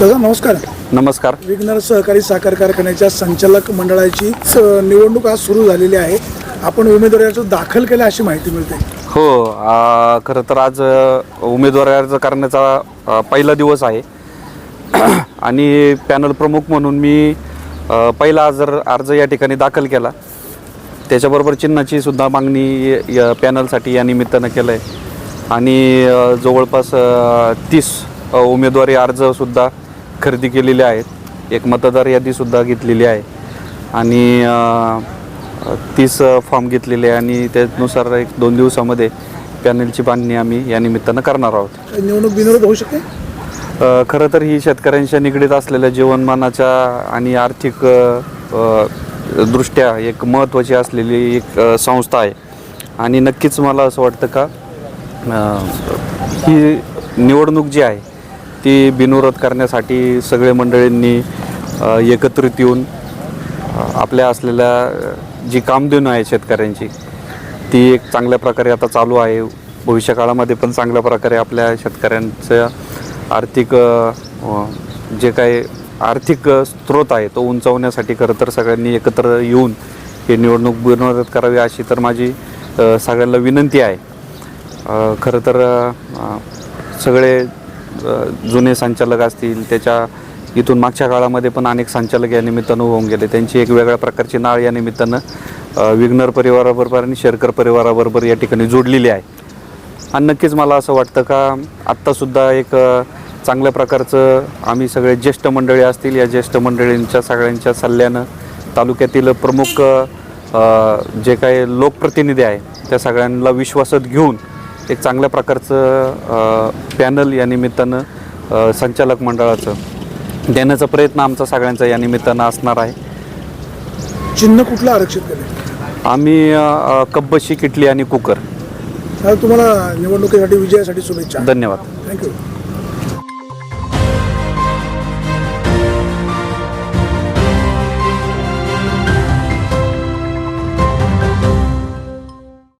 दादा नमस्कार. नमस्कार. विघ्नर सहकारी साखर कारखान्याच्या संचालक मंडळाची स- निवडणूक आज सुरू झालेली आहे. आपण उमेदवारी अर्ज दाखल केला अशी माहिती मिळते. हो आ, खरं तर आज अ, उमेदवारी अर्ज करण्याचा अ, पहिला दिवस आहे. आणि पॅनल प्रमुख म्हणून मी अ, पहिला अर्ज अर्ज या ठिकाणी दाखल केला त्याच्याबरोबर चिन्हाची सुद्धा मागणी य- या पॅनलसाठी या निमित्तानं केलं आहे आणि अ, जवळपास तीस उमेदवारी अर्जसुद्धा खरेदी केलेले आहेत. एक मतदार यादीसुद्धा घेतलेली आहे. आणि तीस फॉर्म घेतलेले आहे आणि त्यानुसार एक दोन दिवसामध्ये पॅनलची बांधणी आम्ही या निमित्तानं करणार आहोत. निवडणूक बिनविरोध होऊ शकते? खरं तर ही शेतकऱ्यांच्या निगडीत असलेल्या जीवनमानाच्या आणि आर्थिक दृष्ट्या एक महत्त्वाची असलेली एक संस्था आहे. आणि नक्कीच मला असं वाटतं का ही निवडणूक जी आहे ती बिनविरोध करण्यासाठी सगळे मंडळींनी एकत्रित येऊन आपल्या असलेल्या जी कामधेनू आहे शेतकऱ्यांची ती एक चांगल्या प्रकारे आता चालू आहे. भविष्य काळामध्ये पण चांगल्या प्रकारे आपल्या शेतकऱ्यांचं आर्थिक जे काही आर्थिक स्रोत आहे तो उंचावण्यासाठी खरं तर सगळ्यांनी एकत्र येऊन हे निवडणूक बिनविरोध करावी अशी तर माझी सगळ्यांना विनंती आहे. खरं तर सगळे जुने संचालक असतील त्याच्या इथून मागच्या काळामध्ये पण अनेक संचालक या निमित्तानं होऊन गेले. त्यांची एक वेगळ्या प्रकारची नाळ या निमित्तानं विघ्नर परिवाराबरोबर आणि शेरकर परिवाराबरोबर या ठिकाणी जोडलेली आहे. आणि नक्कीच मला असं वाटतं का आत्तासुद्धा एक चांगल्या प्रकारचं आम्ही सगळे ज्येष्ठ मंडळी असतील या ज्येष्ठ मंडळींच्या सगळ्यांच्या सल्ल्यानं तालुक्यातील प्रमुख जे काही लोकप्रतिनिधी आहे त्या सगळ्यांना विश्वासात घेऊन एक चांगल्या प्रकारचं पॅनल या निमित्तानं संचालक मंडळाचं देण्याचा प्रयत्न आमचा सगळ्यांचा या निमित्तानं असणार आहे. चिन्ह कुठलं आरक्षित केलं आम्ही कब्बशी किटली आणि कुकर. तुम्हाला निवडणुकीसाठी विजयासाठी शुभेच्छा. धन्यवाद. थँक्यू